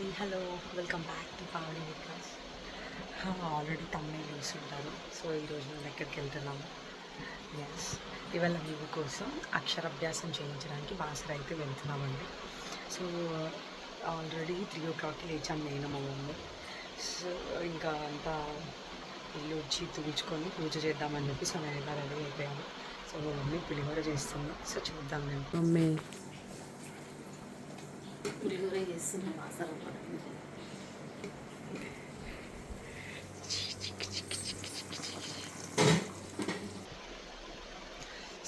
Hi hello welcome back to Pavani Vikas already తమ్మే చూస్తుంటారు so ఈరోజు మేము ఎక్కడికి వెళ్తున్నాము ఎస్ ఇవాళ వీవి కోసం అక్షరాభ్యాసం చేయించడానికి బాసర అయితే వెళ్తున్నామండి. సో ఆల్రెడీ త్రీ ఓ క్లాక్కి లేచాను నేను మా మమ్మీ. సో ఇంకా అంతా ఇల్లు వచ్చి తుడుచుకొని పూజ చేద్దామని చెప్పి సో నేను ఇలా రెడీ అయిపోయాను సో మా మమ్మీ పులిహోర చేస్తుంది. సో చూద్దాం మేము. మమ్మీ. పులిహోర చేస్తున్న వాసన పడుతుంది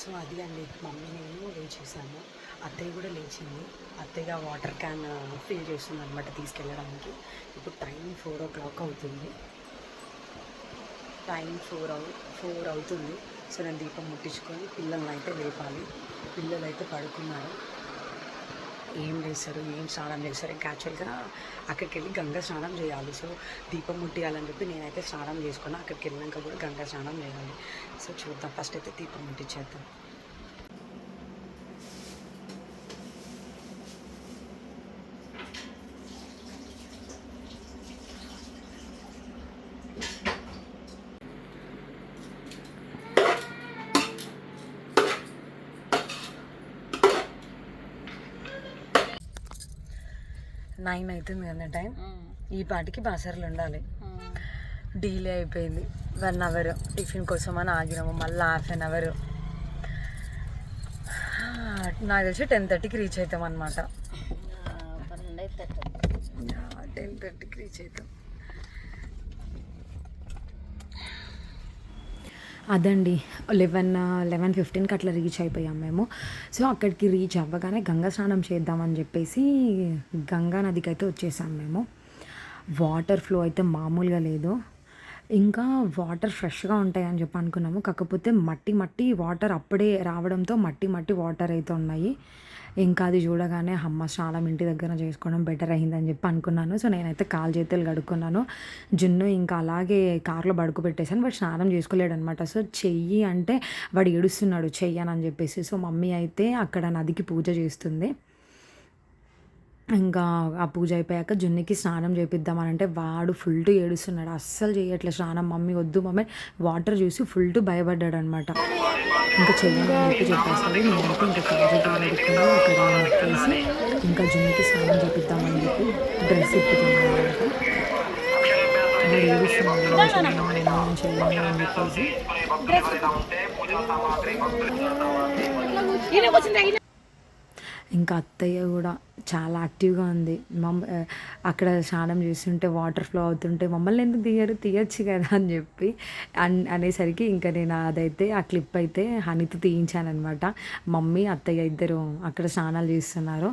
సో అది అండి మమ్మీ నేను లేచేసాము అత్తయ్య కూడా లేచింది. అత్తయ్య వాటర్ క్యాన్ ఫిల్ చేస్తుంది అనమాట తీసుకెళ్ళడానికి. ఇప్పుడు టైం ఫోర్ ఓ క్లాక్ అవుతుంది. టైం ఫోర్ అవు ఫోర్ అవుతుంది. సో నేను దీపం ముట్టించుకొని పిల్లల్ని అయితే లేపాలి. పిల్లలు అయితే పడుకున్నారు. ఏం చేస్తారు ఏం స్నానం చేస్తారు ఇంకా యాక్చువల్గా అక్కడికి వెళ్ళి గంగా స్నానం చేయాలి. సో దీపం ముట్టియాలని చెప్పి నేనైతే స్నానం చేసుకున్నా. అక్కడికి వెళ్ళినాక కూడా గంగా స్నానం చేయాలి. సో చూద్దాం. ఫస్ట్ అయితే దీపం ముట్టించేద్దాం నైన్ అవుతుంది కదా టైం. ఈ పాటికి బాసర్లు ఉండాలి. డీలే అయిపోయింది. వన్ అవర్ టిఫిన్ కోసం అని ఆగినాము. మళ్ళీ హాఫ్ అన్ అవర్. నాకు తెలిసి టెన్ థర్టీకి రీచ్ అవుతాం అనమాట టెన్ థర్టీకి రీచ్ అవుతాం. అదండి. లెవెన్ లెవెన్ ఫిఫ్టీన్కి అట్లా రీచ్ అయిపోయాం మేము. సో అక్కడికి రీచ్ అవ్వగానే గంగా స్నానం చేద్దామని చెప్పేసి గంగా నదికి అయితే వచ్చేసాం మేము. వాటర్ ఫ్లో అయితే మామూలుగా లేదు. ఇంకా వాటర్ ఫ్రెష్గా ఉంటాయని చెప్పి అనుకున్నాము. కాకపోతే మట్టి మట్టి వాటర్ అప్పుడే రావడంతో మట్టి మట్టి వాటర్ అయితే ఉన్నాయి. ఇంకా అది చూడగానే అమ్మ స్నానం ఇంటి దగ్గర చేసుకోవడం బెటర్ అయిందని చెప్పి అనుకున్నాను. సో నేనైతే కాలు చేతులు కడుక్కున్నాను. జున్ను ఇంకా అలాగే కార్లో పడుకోబెట్టేశాను వాడు స్నానం చేసుకోలేడు అనమాట సో చెయ్యి అంటే వాడు ఏడుస్తున్నాడు చెయ్యనని చెప్పేసి. సో మమ్మీ అయితే అక్కడ నదికి పూజ చేస్తుంది. ఇంకా ఆ పూజ అయిపోయాక జున్నికి స్నానం చేపిద్దామని అంటే వాడు ఫుల్ టు ఏడుస్తున్నాడు. అస్సలు చేయట్లేదు స్నానం. మమ్మీ వద్దు మమ్మీ. వాటర్ చూసి ఫుల్ టు భయపడ్డాడు అనమాట ఇంకా చెప్పి చెప్పేస్తాడు. నేనైతే ఇంకా కాజు అక్కడ నొక్కేసి ఇంకా జున్నికి స్నానం చేపిద్దామని చెప్పి డ్రెస్ అని చెప్పేసి. ఇంకా అత్తయ్య కూడా చాలా యాక్టివ్గా ఉంది. మమ్మ అక్కడ స్నానం చేస్తుంటే వాటర్ ఫ్లో అవుతుంటే మమ్మల్ని ఎందుకు తీయరు? తీయచ్చు కదా అని చెప్పి అన్ అనేసరికి ఇంకా నేను అదైతే ఆ క్లిప్ అయితే హనీతో తీయించానమాట మమ్మీ అత్తయ్య ఇద్దరు అక్కడ స్నానాలు చేస్తున్నారు.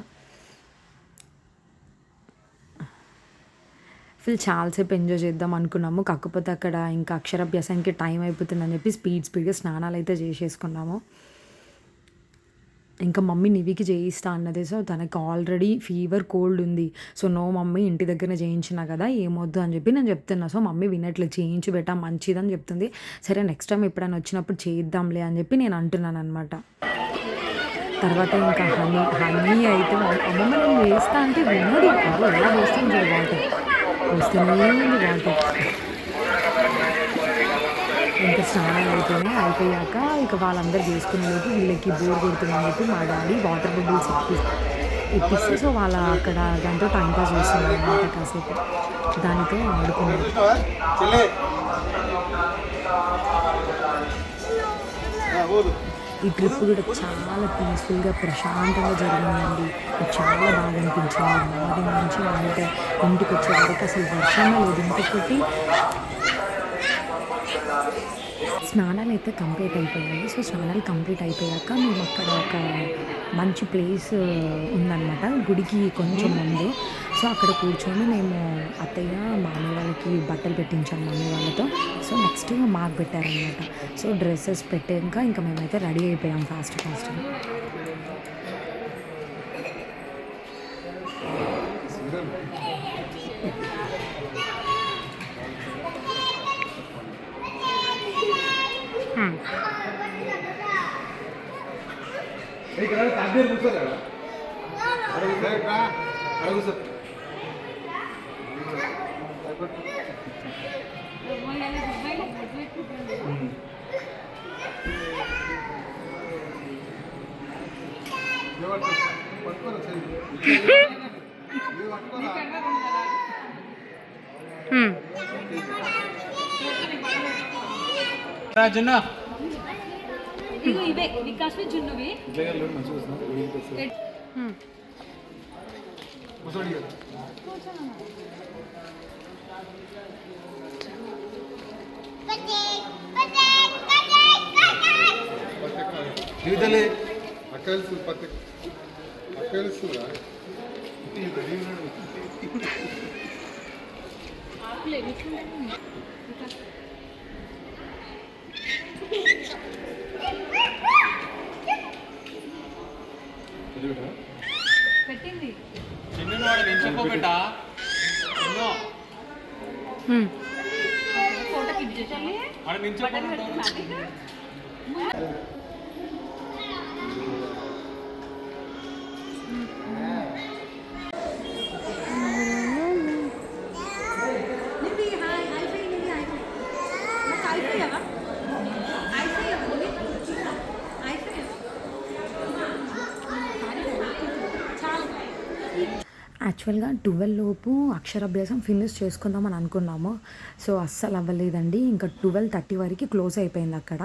ఫుల్ చాలాసేపు ఎంజాయ్ చేద్దాం అనుకున్నాము. కాకపోతే అక్కడ ఇంకా అక్షరాభ్యాసానికి టైం అయిపోతుందని చెప్పి స్పీడ్ స్పీడ్గా స్నానాలు అయితే చేసేసుకున్నాము. ఇంకా మమ్మీ నివికి చేయిస్తా అన్నది. సో తనకి ఆల్రెడీ ఫీవర్ కోల్డ్ ఉంది. సో నో మమ్మీ ఇంటి దగ్గర చేయించినా కదా ఏమొద్దు అని చెప్పి నేను చెప్తున్నా. సో మమ్మీ వినట్లేదు చేయించి పెట్టా మంచిదని చెప్తుంది. సరే నెక్స్ట్ టైం ఎప్పుడైనా వచ్చినప్పుడు చేయిద్దాంలే అని చెప్పి నేను అంటున్నాను అనమాట తర్వాత ఇంకా హనీ హనీ అయితే అమ్మమ్మ నేను వేస్తా అంటే వినడు ఎలా వేస్తుంది వాటర్. వస్తూనే ఉంది వాటర్. ఇంకా స్నానాలు అయిపోయినాయి అయిపోయాక ఇక వాళ్ళందరూ చేసుకునేలోపు వీళ్ళకి బోర్ కొడుతుందని చెప్పి మా డాడీ వాటర్ బబుల్స్ ఇప్పి ఇప్పిస్తే సో వాళ్ళ అక్కడ దాంతో టైం పాస్ చేస్తున్నారు అనమాట కాసేపు. దానితో ఆడుకున్నారు ఈ ట్రిప్ కూడా చాలా పీస్ఫుల్గా ప్రశాంతంగా జరిగిందండి. చాలా బాగా అనిపించింది. మార్నింగ్ నుంచి అంటే ఇంటికి వచ్చే వరకు అసలు వర్షమే లేదు. ఇంకొకటి స్నానాలు అయితే కంప్లీట్ అయిపోయాయి. సో స్నానాలు కంప్లీట్ అయిపోయాక మేము అక్కడ ఒక మంచి ప్లేస్ ఉందన్నమాట. గుడికి కొంచెం ముందు. సో అక్కడ కూర్చొని మేము అత్తయ్య మామయ్య వాళ్ళకి బట్టలు పెట్టించాం మమ్మీ వాళ్ళతో. సో నెక్స్ట్ మాకు పెట్టారనమాట సో డ్రెస్సెస్ పెట్టాక ఇంకా మేమైతే రెడీ అయిపోయాం ఫాస్ట్ ఫాస్ట్గా. ఇక్కడ తాబేరు కూర్చోలేడా అడుగు సార్ అడుగు సార్ హ్మ్. జున్న ఇగో ఇవే వికాస్వి జున్నువి హ్మ్. జీవితాలే అక్కల్సి పక్క అక్కల్సిరా పెట్టింది 법을 다. 응. फोटो खींचे चलिए और नीचे యాక్చువల్గా ట్వెల్వ్ లోపు అక్షరాభ్యాసం ఫినిష్ చేసుకుందామని అనుకున్నాము. సో అస్సలు అవ్వలేదండి. ఇంకా ట్వెల్వ్ థర్టీ వరకు క్లోజ్ అయిపోయింది అక్కడ.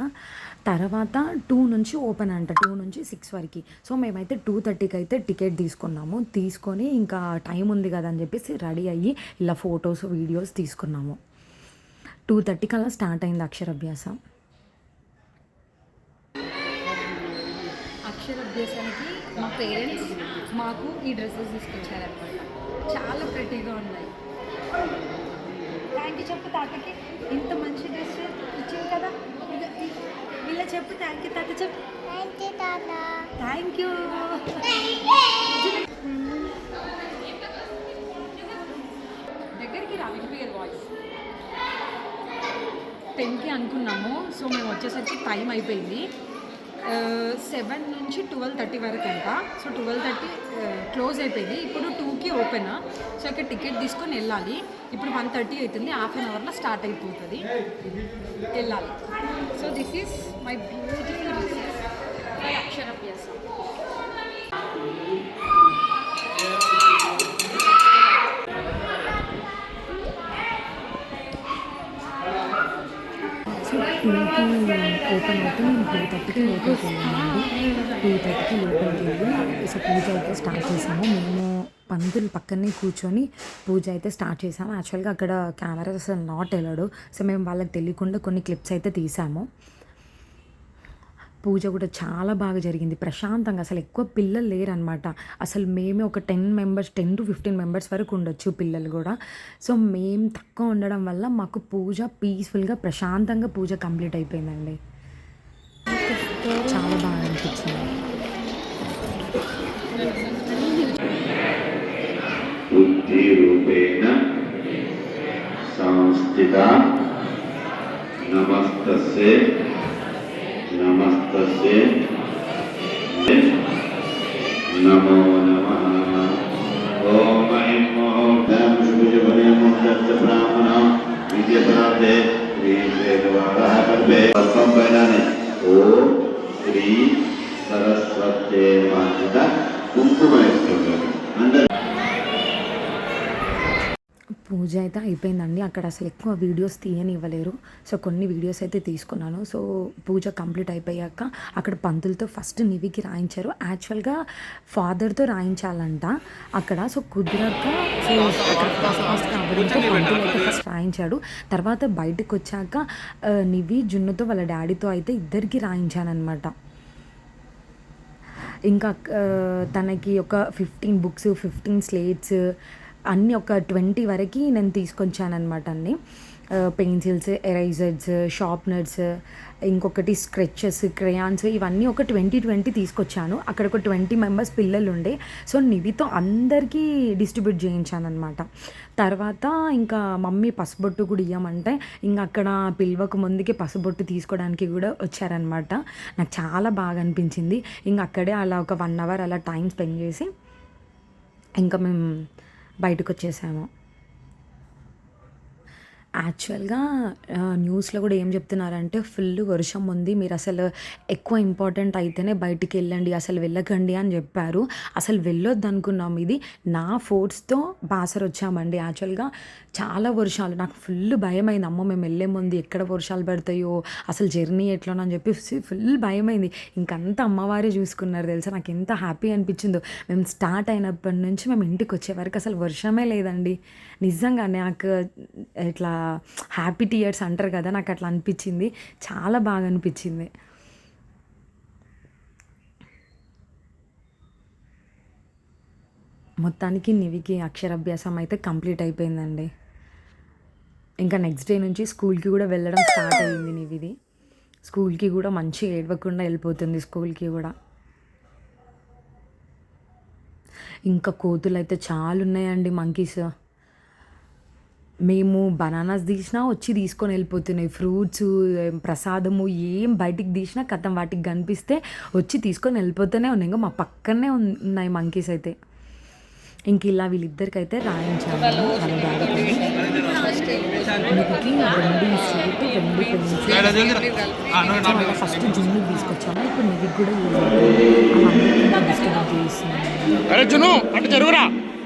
తర్వాత టూ నుంచి ఓపెన్ అంట. టూ నుంచి సిక్స్ వరకు. సో మేమైతే టూ థర్టీకి అయితే టికెట్ తీసుకున్నాము. తీసుకొని ఇంకా టైం ఉంది కదా అని చెప్పేసి రెడీ అయ్యి ఇలా ఫొటోస్ వీడియోస్ తీసుకున్నాము. టూ థర్టీ కల్లా స్టార్ట్ అయింది అక్షరాభ్యాసం. అక్షరాభ్యాసానికి మా పేరెంట్స్ మాకు ఈ డ్రెస్సెస్ తీసుకొచ్చారనమాట చాలా ప్రెటీగా ఉన్నాయి. థ్యాంక్ యూ చెప్పు తాతకి. ఇంత మంచి డ్రెస్ ఇచ్చింది కదా. ఇలా చెప్పు థ్యాంక్ యూ తాత చెప్పు. థ్యాంక్ యూ దగ్గరికి రా వినిపించదు వాయిస్ టెన్కి అనుకున్నాము సో మేము వచ్చేసరికి టైం అయిపోయింది. సెవెన్ నుంచి ట్వెల్వ్ థర్టీ వరకు అంట. సో ట్వెల్వ్ థర్టీ క్లోజ్ అయిపోయింది. ఇప్పుడు టూకి ఓపెన్. సో ఇక్కడ టికెట్ తీసుకొని వెళ్ళాలి. ఇప్పుడు వన్ థర్టీ అవుతుంది. హాఫ్ అన్ అవర్లో స్టార్ట్ అయిపోతుంది. వెళ్ళాలి. So this is my beautiful dresses for open అయితే మేము టూ థర్టీకి లోపలికి వెళ్ళామండి టూ థర్టీకి లోపలికి వెళ్ళి సో పూజ అయితే స్టార్ట్ చేసాము మేము పంతులు పక్కనే కూర్చొని పూజ అయితే స్టార్ట్ చేసాము యాక్చువల్గా అక్కడ కెమెరాస్ అసలు నాట్ వెళ్ళాడు సో మేము వాళ్ళకి తెలియకుండా కొన్ని క్లిప్స్ అయితే తీసాము పూజ కూడా చాలా బాగా జరిగింది. ప్రశాంతంగా అసలు ఎక్కువ పిల్లలు లేరనమాట అసలు మేమే ఒక ten members ten to fifteen members వరకు ఉండొచ్చు పిల్లలు కూడా. సో మేము తక్కువ ఉండడం వల్ల మాకు పూజ పీస్ఫుల్గా ప్రశాంతంగా పూజ కంప్లీట్ అయిపోయిందండి. చాలా బాగా అనిపించింది బుద్ధిరూపేణ సంస్థిత నమస్తస్య నమస్తస్య నమో నమ ఓం ఐం ఓం ధర్మ శుభజుభనే ముహూర్త బ్రాహ్మణ విద్య ప్రాప్తే శ్రీ శ్వేతవారः కల్పే పద్మం పైనానే 오, 우리 서로스럽게 마다 공부 말씀을 పూజ అయితే అయిపోయిందండి. అక్కడ అసలు ఎక్కువ వీడియోస్ తీయనివ్వలేరు. సో కొన్ని వీడియోస్ అయితే తీసుకున్నాను. సో పూజ కంప్లీట్ అయిపోయాక అక్కడ పంతులతో ఫస్ట్ నివికి రాయించారు. యాక్చువల్గా ఫాదర్తో రాయించాలంట అక్కడ. సో కుదరక అక్కడ పంతులు అయితే ఫస్ట్ రాయించాడు. తర్వాత బయటకు వచ్చాక నివి జున్నుతో వాళ్ళ డాడీతో అయితే ఇద్దరికి రాయించానమాట ఇంకా తనకి ఒక ఫిఫ్టీన్ బుక్స్ ఫిఫ్టీన్ స్లేట్స్ అన్నీ ఒక ట్వంటీ వరకు నేను తీసుకొచ్చానమాట అన్ని పెన్సిల్స్ ఎరైజర్స్ షార్ప్నర్స్ ఇంకొకటి స్క్రెచెస్ క్రేయాన్స్ ఇవన్నీ ఒక ట్వంటీ ట్వంటీ తీసుకొచ్చాను. అక్కడ ఒక ట్వంటీ మెంబర్స్ పిల్లలు ఉండే సో నివితో అందరికీ డిస్ట్రిబ్యూట్ చేయించాను అనమాట తర్వాత ఇంకా మమ్మీ పసుబొట్టు కూడా ఇవ్వమంటే ఇంకా అక్కడ పిల్వకు ముందుకే పసుబొట్టు తీసుకోవడానికి కూడా వచ్చారనమాట నాకు చాలా బాగా అనిపించింది. ఇంకా అక్కడే అలా ఒక వన్ అవర్ అలా టైం స్పెండ్ చేసి ఇంకా మేము బయటకు వచ్చేసాము యాక్చువల్గా న్యూస్లో కూడా ఏం చెప్తున్నారంటే ఫుల్ వర్షం ఉంది మీరు అసలు ఎక్కువ ఇంపార్టెంట్ అయితేనే బయటికి వెళ్ళండి అసలు వెళ్ళకండి అని చెప్పారు. అసలు వెళ్ళొద్దు అనుకున్నాం ఇది. నా ఫోర్స్తో బాసర్ వచ్చామండి. యాక్చువల్గా చాలా వర్షాలు నాకు ఫుల్ భయమైంది. అమ్మ మేము వెళ్ళే ముందు ఎక్కడ వర్షాలు పడతాయో అసలు జర్నీ ఎట్లా అని చెప్పి ఫుల్ భయమైంది. ఇంకంతా అమ్మవారే చూసుకున్నారు తెలుసా? నాకు ఎంత హ్యాపీ అనిపించిందో. మేము స్టార్ట్ అయినప్పటి నుంచి మేము ఇంటికి వచ్చే వరకు అసలు వర్షమే లేదండి. నిజంగా నాకు ఇట్లా హ్యాపీ టీయర్స్ అంటారు కదా నాకు అట్లా అనిపించింది. చాలా బాగా అనిపించింది. మొత్తానికి నివికి అక్షరాభ్యాసం అయితే కంప్లీట్ అయిపోయిందండి. ఇంకా నెక్స్ట్ డే నుంచి స్కూల్కి కూడా వెళ్ళడం స్టార్ట్ అయ్యింది నివిది. స్కూల్కి కూడా మంచిగా ఏడవకుండా వెళ్ళిపోతుంది స్కూల్కి కూడా. ఇంకా కోతులు అయితే చాలా ఉన్నాయండి మంకీస్ మేము బనానాస్ తీసినా వచ్చి తీసుకొని వెళ్ళిపోతున్నాయి. ఫ్రూట్స్ ప్రసాదము ఏం బయటికి తీసినా కథం వాటికి కనిపిస్తే వచ్చి తీసుకొని వెళ్ళిపోతూనే ఉన్నాయి. ఇంకా మా పక్కనే ఉన్- ఉన్నాయి మంకీస్ అయితే. ఇంక ఇలా వీళ్ళిద్దరికైతే రాయించాము వాళ్ళ డాడీకి నివికి వెండి స్లేట్ వెండి పెన్సిల్. ఫస్ట్ జున్ను తీసుకొచ్చాము. ఇప్పుడు నివికి కూడా డిస్టర్బ్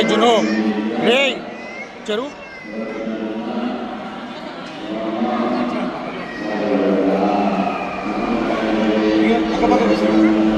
అరే జును అటు జరుగురా రే జును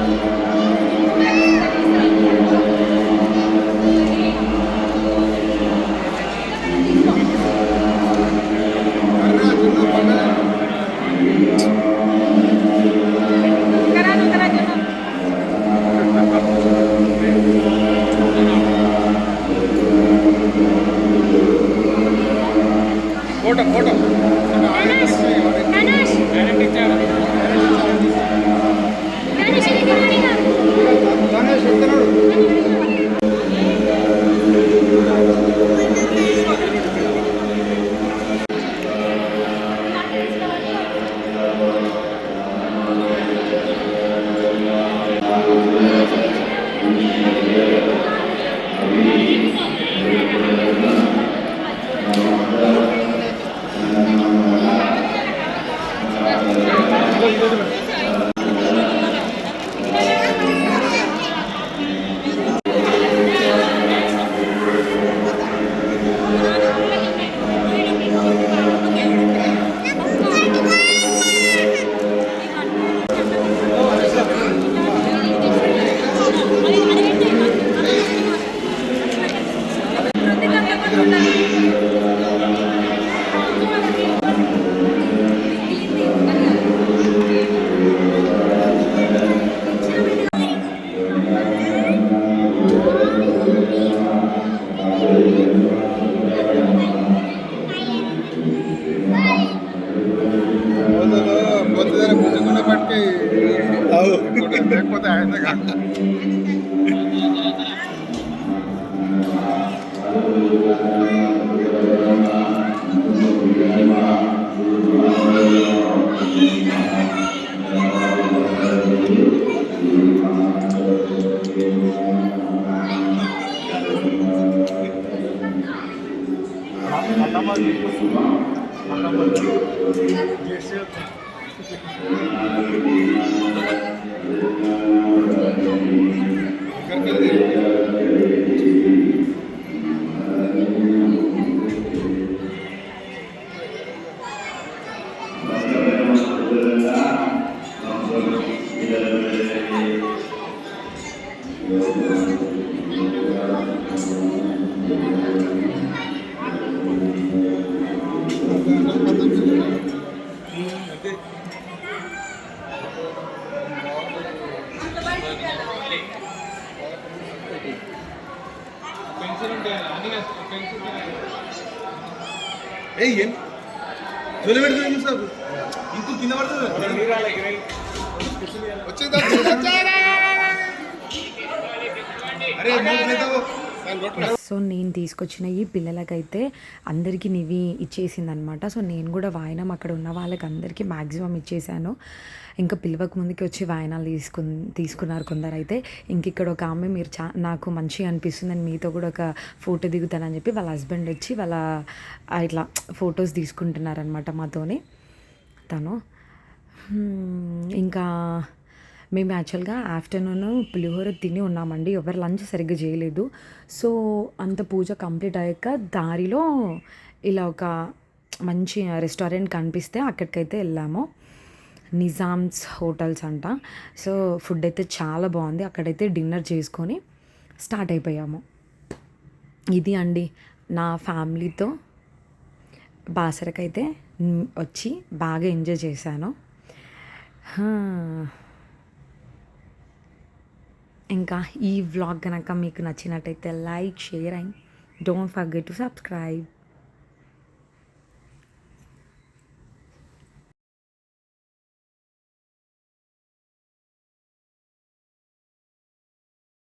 Thank you. ఏ ఏం? జోలి పెడుతుంది సార్ ఇంకో కింద పడుతుంది? వచ్చేదా అరే మూడు సో నేను తీసుకొచ్చిన ఈ పిల్లలకైతే అందరికీ నివి ఇచ్చేసిందనమాట. సో నేను కూడా వాయనం అక్కడ ఉన్న వాళ్ళకి అందరికీ మ్యాక్సిమం ఇచ్చేసాను ఇంకా పిలవక ముందుకి వచ్చి వాయనాలు తీసుకు తీసుకున్నారు కొందరు అయితే ఇంక ఇక్కడ ఒక ఆమె మీరు చా నాకు మంచిగా అని మీతో కూడా ఒక ఫోటో దిగుతానని చెప్పి వాళ్ళ హస్బెండ్ వచ్చి వాళ్ళ ఇట్లా ఫొటోస్ తీసుకుంటున్నారనమాట మాతోని. తను. ఇంకా మేము యాక్చువల్గా ఆఫ్టర్నూన్ పులిహోర తిని ఉన్నామండి. ఎవరు లంచ్ సరిగ్గా చేయలేదు. సో అంత పూజ కంప్లీట్ అయ్యాక దారిలో ఇలా ఒక మంచి రెస్టారెంట్ కనిపిస్తే అక్కడికైతే వెళ్ళాము. నిజామ్స్ హోటల్స్ అంట. సో ఫుడ్ అయితే చాలా బాగుంది. అక్కడైతే డిన్నర్ చేసుకొని స్టార్ట్ అయిపోయాము. ఇది అండి నా ఫ్యామిలీతో. బాసరకైతే వచ్చి బాగా ఎంజాయ్ చేశాను. ఇంకా ఈ వ్లాగ్ కనుక మీకు నచ్చినట్టయితే like share and don't forget to subscribe